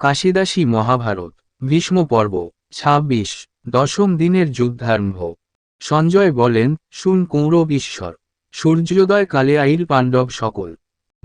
কাশিদাসী মহাভারত, ভীষ্ম পর্ব, ছাব্বিশ, দশম দিনের যুদ্ধারম্ভ। সঞ্জয় বলেন, শুন কৌরব ঈশ্বর, সূর্যোদয় কালে আইল পাণ্ডব সকল।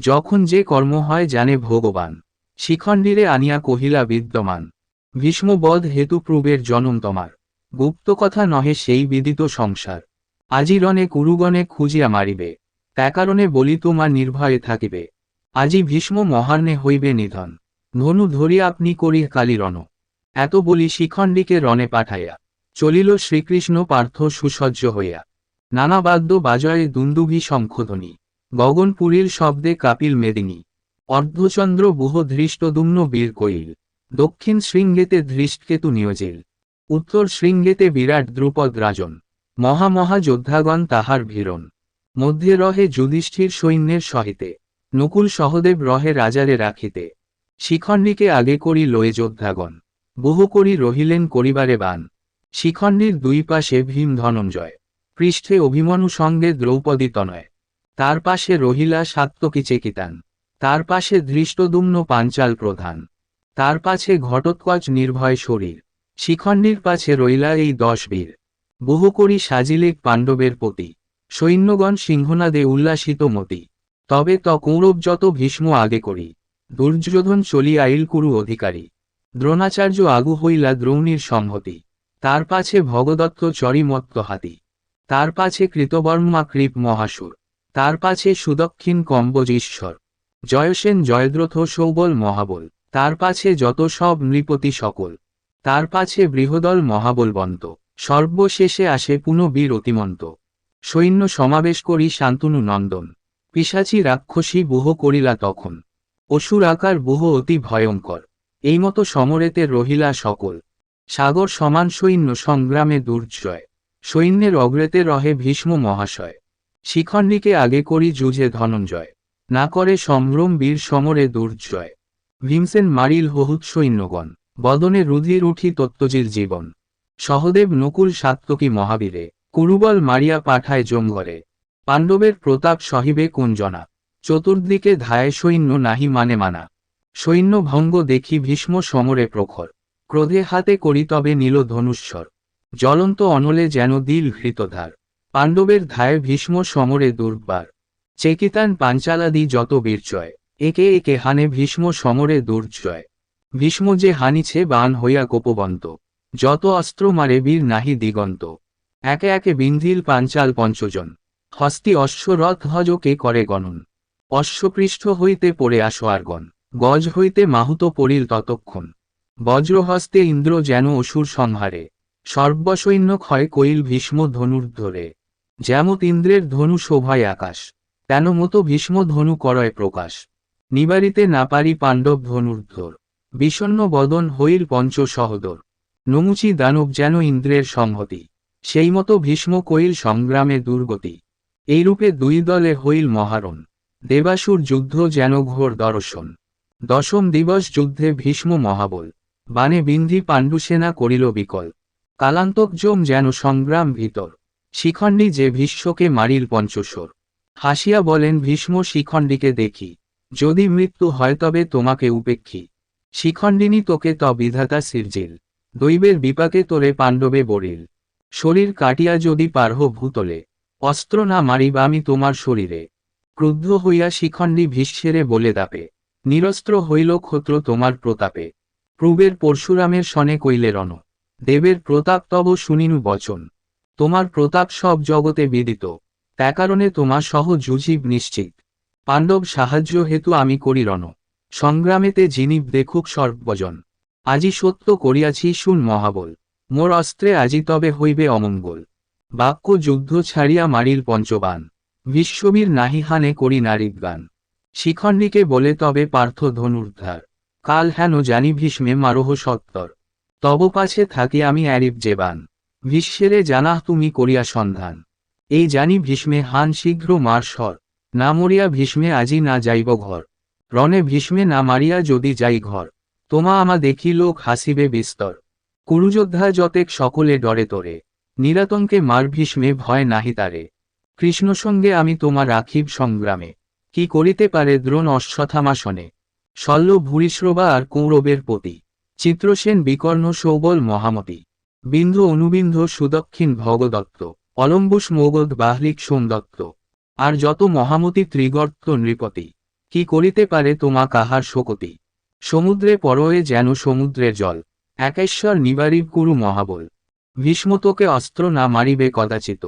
যখন যে কর্ম হয় জানে ভগবান। শিখণ্ডীরে আনিয়া কহিলা বিদ্যমান। ভীষ্মবধ হেতু প্রবের জনম তোমার। গুপ্ত কথা নহে সেই বিদিত সংসার। আজি রণে কুরুগণে খুঁজিয়া মারিবে। তা কারণে বলি তোমার নির্ভয়ে থাকিবে। আজি ভীষ্ম মহার্ণে হইবে নিধন। ধনু ধরিয়া আপনি করি কালী রণ। এত বলি শিখণ্ডীকে রণে পাঠাইয়া, চলিল শ্রীকৃষ্ণ পার্থ সুসজ্জ হইয়া। নানা বাদ্য বাজয়ে দুন্দুভি শঙ্খধ্বনি, গগনপুরীর শব্দে কাপিল মেদিনী। অর্ধচন্দ্র বুহ ধৃষ্টদুম্ন বীর কৈল দক্ষিণ শৃঙ্গেতে ধৃষ্টকেতু নিয়োজিল। উত্তর শৃঙ্গেতে বিরাট দ্রুপদ রাজন মহামহা যোদ্ধাগণ তাহার ভীরণ। মধ্যে রহে যুধিষ্ঠির সৈন্যের সহিতে, নকুল সহদেব রহে রাজারে রাখিতে। শিখণ্ডীকে আগে করি লয়ে যোদ্ধাগণ। বহু করি রহিলেন করিবারে বান। শিখণ্ডীর দুই পাশে ভীম ধনঞ্জয়। পৃষ্ঠে অভিমনু সঙ্গে দ্রৌপদী তনয়। তার পাশে রহিলা সাত্তকী চেকিতান। তার পাশে ধৃষ্টদুম্ন পাঞ্চাল প্রধান। তার পাছে ঘটোৎকচ নির্ভয় শরীর। শিখণ্ডীর পাছে রইলা এই দশ বীর। বহু করি সাজিলেক পাণ্ডবের পতি। সৈন্যগণ সিংহনাদে উল্লাসিত মতি। তবে ত কৌরব যত ভীষ্ম আগে করি। দুর্যোধন চলি আইল কুরু অধিকারী। দ্রোণাচার্য আগু হইলা দ্রৌণীর সংহতি তার পাছে ভগদত্ত চরিমত্ত হাতি। তার পাছে কৃতবর্মা কৃপ মহাসুর। তার পাছে সুদক্ষিণ কম্বজ ঈশ্বর জয়সেন জয়দ্রথ সৌবল মহাবল। তার পাছে যত সব নৃপতি সকল। তার পাছে বৃহদল মহাবলবন্ত। সর্বশেষে আসে পুনবীর অতিমন্ত। সৈন্য সমাবেশ করি শান্তনু নন্দন। পিসাচি রাক্ষসী বুহ করিলা তখন। অসুর আকার বুহ অতি ভয়ঙ্কর। এই মতো সমরেতে রহিলা সকল। সাগর সমান সৈন্য সংগ্রামে দুর্জয়। সৈন্যের অগ্রেতে রহে ভীষ্ম মহাশয়। শিখণ্ডীকে আগে করি যুঝে ধনঞ্জয়। না করে সম্ভ্রম বীর সমরে দুর্জয়। ভীমসেন মারিল হহুত সৈন্যগণ। বদনে রুধির উঠি তত্ত্বজির জীবন। সহদেব নকুল সাত্তকী মহাবীরে। কুরুবল মারিয়া পাঠায় জমঘরে পাণ্ডবের প্রতাপ সহিবে কুঞ্জনা চতুর্দিকে ধায় সৈন্য নাহি মানে মানা। সৈন্য ভঙ্গ দেখি ভীষ্ম সমরে প্রখর। ক্রোধে হাতে করি তবে নীল ধনুস্বর জ্বলন্ত অনলে যেন দিল হৃতধার। পাণ্ডবের ধায় ভীষ্ম সমরে দুর্বার। চেকিতান পাঞ্চালাদি যত বীরচয় একে একে হানে ভীষ্ম সমরে দুর্জয়। ভীষ্ম যে হানিছে বান হইয়া গোপবন্ত যত অস্ত্র মারে বীর নাহি দিগন্ত। একে একে বিন্ধিল পাঞ্চাল পঞ্চজন। হস্তি অশ্বরথ হজকে করে গণন। অশ্বপৃষ্ঠ হইতে পড়ে আসো আরগণ। গজ হইতে মাহুত পড়িল ততক্ষণ। বজ্রহস্তে ইন্দ্র যেন অসুর সংহারে। সর্বসৈন্য ক্ষয় কইল ভীষ্ম ধনুর ধরে। যেমত ইন্দ্রের ধনু শোভায় আকাশ, তেন মতো ভীষ্ম ধনু করয় প্রকাশ। নিবারিতে না পারি পাণ্ডব ধনুর্ধর বিষণ্ন বদন হইল পঞ্চ সহদর। নমুচি দানব যেন ইন্দ্রের সংহতি। সেই মতো ভীষ্ম কইল সংগ্রামে দুর্গতি। এইরূপে দুই দলে হইল মহারণ। দেবাসুর যুদ্ধ যেন ঘোর দর্শন। দশম দিবস যুদ্ধে ভীষ্ম মহাবল। বানে বিন্ধি পাণ্ডুসেনা করিল বিকল। কালান্তকজম যেন সংগ্রাম ভিতর। শিখণ্ডী যে ভীষ্মকে মারিল পঞ্চশোর হাসিয়া বলেন, ভীষ্ম শিখণ্ডীকে দেখি। যদি মৃত্যু হয় তবে তোমাকে উপেক্ষী। শিখণ্ডিনী তোকে ত বিধাতা সিরজিল। দৈবের বিপাকে তোরে পাণ্ডবে বরিল শরীর কাটিয়া যদি পারহ ভূতলে, অস্ত্র না মারিব আমি তোমার শরীরে। ক্রুদ্ধ হইয়া শিখণ্ডী ভীষ্মেরে বলে দাপে, নিরস্ত্র হইল ক্ষত্র তোমার প্রতাপে। প্রুবের পরশুরামের সনে কইলে রণ। দেবের প্রতাপ তব শুনিনু বচন। তোমার প্রতাপ সব জগতে বিদিত। তা কারণে তোমার সহ যুজীব নিশ্চিত। পাণ্ডব সাহায্য হেতু আমি করি রণ। সংগ্রামেতে জিনিব দেখুক সর্বজন। আজি সত্য করিয়াছি শুন মহাবল। মোর অস্ত্রে আজি তবে হইবে অমঙ্গল। বাক্য যুদ্ধ ছাড়িয়া মারিল পঞ্চবান। বিশ্ববীর নাহি হানে করি নারীগান শিখণ্ডীকে বলে তবে পার্থ ধনুর্ধার। কাল হেন জানি ভীষ্মে মারোহ সত্তর। তব পাছে থাকি আমি অ্যারিব জেবান। ভীষ্মেরে জানাহ তুমি করিয়া সন্ধান। এই জানি ভীষ্মে হান শীঘ্র মার স্বর। না মরিয়া ভীষ্মে আজি না যাইব ঘর। রণে ভীষ্মে না মারিয়া যদি যাই ঘর। তোমা আমা দেখি লোক হাসিবে বিস্তর। কুরুযোদ্ধা যতেক সকলে ডরে তোরে। নিরাতঙ্কে মার ভীষ্মে ভয় নাহি তারে। কৃষ্ণ সঙ্গে আমি তোমার রাখিব সংগ্রামে। কি করিতে পারে দ্রোণ অশ্বথামাসনে? শল্য ভূরিশ্রবা আর কৌরবের পতি চিত্রসেন বিকর্ণ সৌবল মহামতি। বিন্ধু অনুবিন্ধ সুদক্ষিণ ভগদত্ত। অলম্বুস মৌগধ বাহলিক সোমদত্ত। আর যত মহামতি ত্রিগর্ত নৃপতি। কি করিতে পারে তোমা কাহার শোকতি? সমুদ্রে পরয়ে যেন সমুদ্রের জল। একেশ্বর নিবারিব কুরু মহাবল। ভীষ্মতকে অস্ত্র না মারিবে কদাচিত।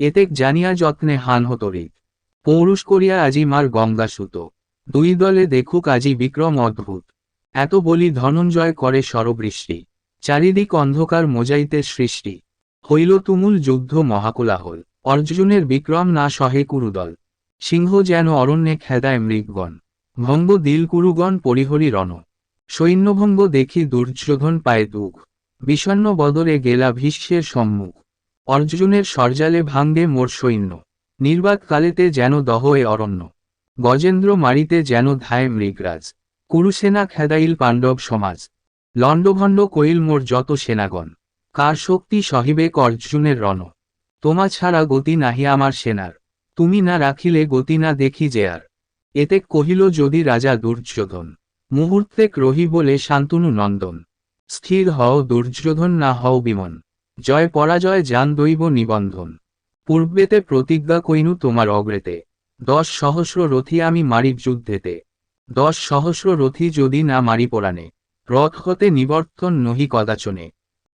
এতেক জানিয়া যত্নে হান হতরিক পৌরুষ করিয়া আজি মার গঙ্গা সুত। দুই দলে দেখুক আজি বিক্রম অদ্ভুত। এত বলি ধনঞ্জয় করে সরবৃষ্টি। চারিদিক অন্ধকার মোজাইতে সৃষ্টি। হইল তুমুল যুদ্ধ মহাকুলাহল। অর্জুনের বিক্রম না সহে কুরুদল। সিংহ যেন অরণ্যে খেদায় মৃগগণ। ভঙ্গ দিল কুরুগণ পরিহরি রণ। সৈন্যভঙ্গ দেখি দুর্যোধন পায় দুঃখ বিষণ্ন বদরে গেলা ভীষ্মের সম্মুখ। অর্জুনের সরজালে ভাঙ্গে মোর সৈন্য। নির্বাক কালেতে যেন দহ এ অরণ্য। গজেন্দ্র মারিতে যেন ধায় মৃগরাজ। কুরুসেনা খেদাইল পাণ্ডব সমাজ। লণ্ডভণ্ড কইল মোর যত সেনাগণ। কার শক্তি সহিবে অর্জুনের রণ। তোমা ছাড়া গতি নাহি আমার সেনার। তুমি না রাখিলে গতি না দেখি যে আর। এতে কহিল যদি রাজা দুর্যোধন, মুহূর্তে রহি বলে শান্তনু নন্দন। স্থির হও দুর্যোধন, না হও বিমন। জয় পরাজয় যান দৈব নিবন্ধন। পূর্বেতে প্রতিজ্ঞা কইনু তোমার অগ্রেতে। দশ সহস্র রথি আমি মারি যুদ্ধেতে। দশ সহস্র রথি যদি না মারি পোড়ানে রথ হতে নিবর্তন নহি কদাচনে।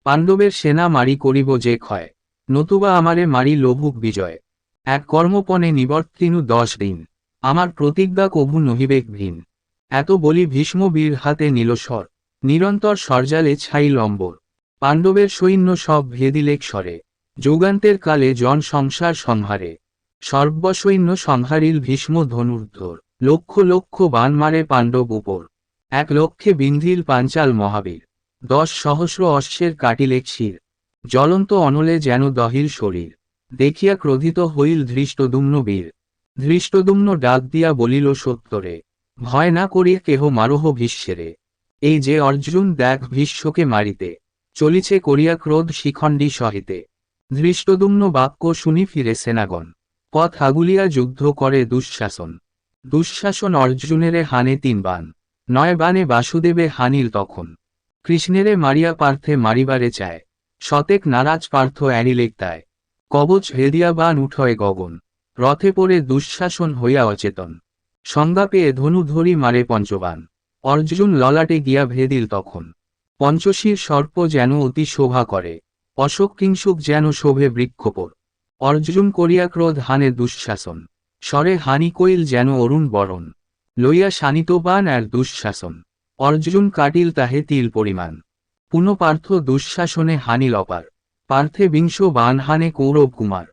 পাণ্ডবের সেনা মারি করিব যে ক্ষয়, নতুবা আমারে মারি লভুক বিজয়। এক কর্মপণে নিবর্তিনু দশ দিন, আমার প্রতিজ্ঞা কভু নহিবেক ভিন। এত বলি ভীষ্ম বীর হাতে নীলস্বর নিরন্তর সরজালে ছাই লম্বর পাণ্ডবের সৈন্য সব ভেদিলেক স্বরে যুগান্তের কালে জন সংসার সংহারে। সর্বসৈন্য সংহারিল ভীষ্ম ধনুর্ধর। লক্ষ লক্ষ বান মারে পাণ্ডব উপর। এক লক্ষে বিন্ধিল পাঞ্চাল মহাবীর। দশ সহস্র অশ্বের কাটিলেক শির। জ্বলন্ত অনলে যেন দহিল শরীর। দেখিয়া ক্রোধিত হইল ধৃষ্টদুম্ন বীর। ধৃষ্টদুম্ন ডাক দিয়া বলিল সত্তরে ভয় না করিয়া কেহ মারোহ ভীষ্মেরে। এই যে অর্জুন, দেখ ভীষ্মকে মারিতে। চলিছে করিয়া ক্রোধ শিখণ্ডী সহিতে। ধৃষ্টদুম্ন বাক্য শুনি ফিরে সেনাগণ। পথ হাগুলিয়া যুদ্ধ করে দুঃশাসন। দুঃশাসন অর্জুনেরে হানে তিন বান নয় বানে বাসুদেবে হানিল তখন। কৃষ্ণেরে মারিয়া পার্থে মারিবারে চায়। শতেক নারাজ পার্থ অ্যারিলেক তায়। কবচ হেদিয়া বান উঠয় গগন। রথে পড়ে দুঃশাসন হইয়া অচেতন। সংজ্ঞা পেয়ে ধনু ধরি মারে পঞ্চবান অর্জুন ললাটে গিয়া ভেদিল তখন। পঞ্চশীর সর্প যেন অতি শোভা করে, অশোক কিংসুক যেন শোভে বৃক্ষপর। অর্জুন করিয়া ক্রোধ হানে দুঃশাসন, স্বরে হানি কইল যেন অরুণ বরণ, লইয়া শানিতবান আর দুঃশাসন। অর্জুন কাটিল তাহে তিল পরিমাণ পুনঃ পার্থ দুঃশাসনে হানিল অপার পার্থে বিংশ বান হানে কৌরব কুমার।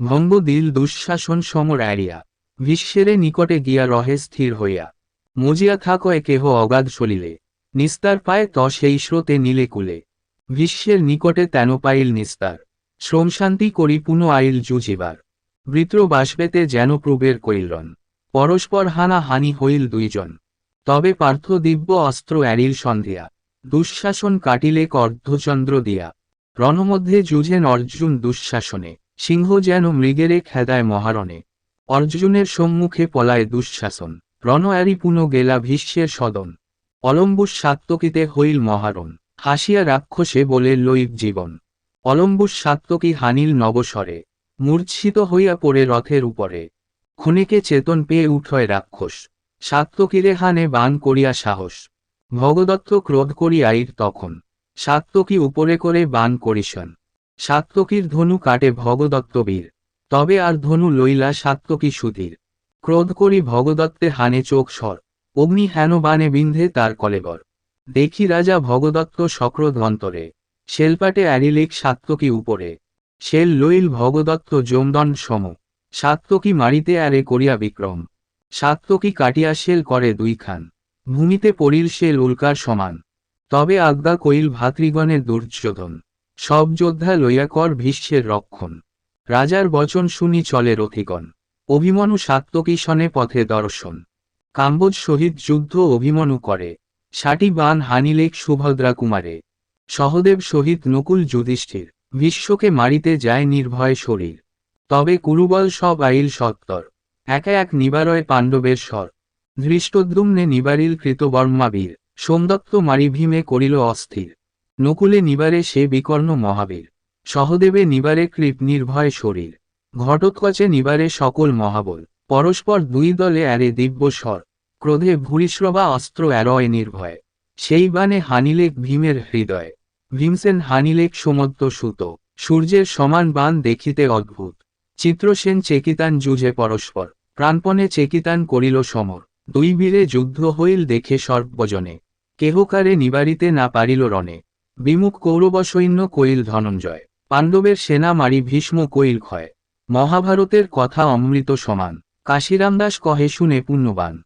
ভঙ্গ দিল দুঃশাসন সমর অ্যারিয়া বিশ্বেরে নিকটে গিয়া রহে স্থির হইয়া। মজিয়া থাকয় কেহ অগাধ সলিলে নিস্তার পায় ত সেই স্রোতে নীলে কুলে। বিশ্বের নিকটে তেন পাইল নিস্তার। শ্রম শান্তি করি পুনঃ আইল জুজিবার বৃত্র বাসবেতে যেন প্রবের কৈলরন পরস্পর হানা হানি হইল দুইজন। তবে পার্থ দিব্য অস্ত্র অ্যারিল সন্ধিয়া। দুঃশাসন কাটিলে অর্ধচন্দ্র দিয়া। রণমধ্যে যুঝেন অর্জুন দুঃশাসনে। সিংহ যেন মৃগেরে খেদায় মহারণে। অর্জুনের সম্মুখে পলায় দুঃশাসন। রণ অ্যারি পুনঃ গেলা ভীষ্মের সদন। অলম্বুস সাত্তকিতে হইল মহারণ, হাসিয়া রাক্ষসে বলে লইব জীবন অলম্বুস সাত্তকী হানিল নবস্বরে, মূর্ছিত হইয়া পড়ে রথের উপরে। ক্ষণিকে চেতন পেয়ে উঠয় রাক্ষস। সাত্তকীরে হানে বান করিয়া সাহস। ভগদত্ত ক্রোধ করিয়াইর তখন। সাত্তকী উপরে করে বান করিসন। সাত্তকীর ধনু কাটে ভগদত্ত বীর। তবে আর ধনু লইলা সাত্তকী সুধীর। ক্রোধ করি ভগদত্তে হানে চোখ সর। অগ্নি হেন বানে বিন্ধে তার কলেবর। দেখি রাজা ভগদত্ত সক্রোধ অন্তরে। শেলপাটে অ্যারিলেক সাত্তকী উপরে। শেল লইল ভগদত্ত জমদন সম। সাত্তকী মারিতে আরে করিয়া বিক্রম। সাত্তকী কাটিয়া শেল করে দুইখান। ভূমিতে পড়িল শেল উল্কার সমান। তবে আজ্ঞা কইল ভাতৃগণের দুর্যোধন। সব যোদ্ধা লইয়া কর ভীষ্মের রক্ষণ। রাজার বচন শুনি চলে রথিগণ। অভিমনু সাত্তকী সনে পথে দর্শন। কাম্বোজ সহিত যুদ্ধ অভিমনু করে। ষাটি বান হানিলেক সুভদ্রা কুমারে সহদেব সহিত নকুল যুধিষ্ঠির। বিশ্বকে মারিতে যায় নির্ভয় শরীর। তবে কুরুবল সব আইল সত্তর। একা এক নিবারয় পাণ্ডবের স্বর। ধৃষ্টদ্যুম্নে নিবারিল কৃতবর্মাবীর সোমদত্ত মারি ভীমে করিল অস্থির। নকুলে নিবারে সে বিকর্ণ মহাবীর। সহদেবে নিবারে কৃপ নির্ভয় শরীর। ঘটোৎকচে নিবারে সকল মহাবল। পরস্পর দুই দলে আরে দিব্য স্বর। ক্রোধে ভূরিশ্রবা অস্ত্র অ্যারয় নির্ভয়। সেই বানে হানিলেক ভীমের হৃদয়। ভীমসেন হানিলেক সমত্ত সুত। সূর্যের সমান বান দেখিতে অদ্ভুত। চিত্রসেন চেকিতান যুজে পরস্পর। প্রাণপণে চেকিতান করিল সমর। দুই বীরে যুদ্ধ হইল দেখে সর্বজনে। কেহকারে নিবারিতে না পারিল রণে। বিমুখ কৌরবসৈন্য কইল ধনঞ্জয়। পাণ্ডবের সেনা মারি ভীষ্ম কইল ক্ষয়। মহাভারতের কথা অমৃত সমান। কাশিরামদাস কহে শুনে পুণ্যবান।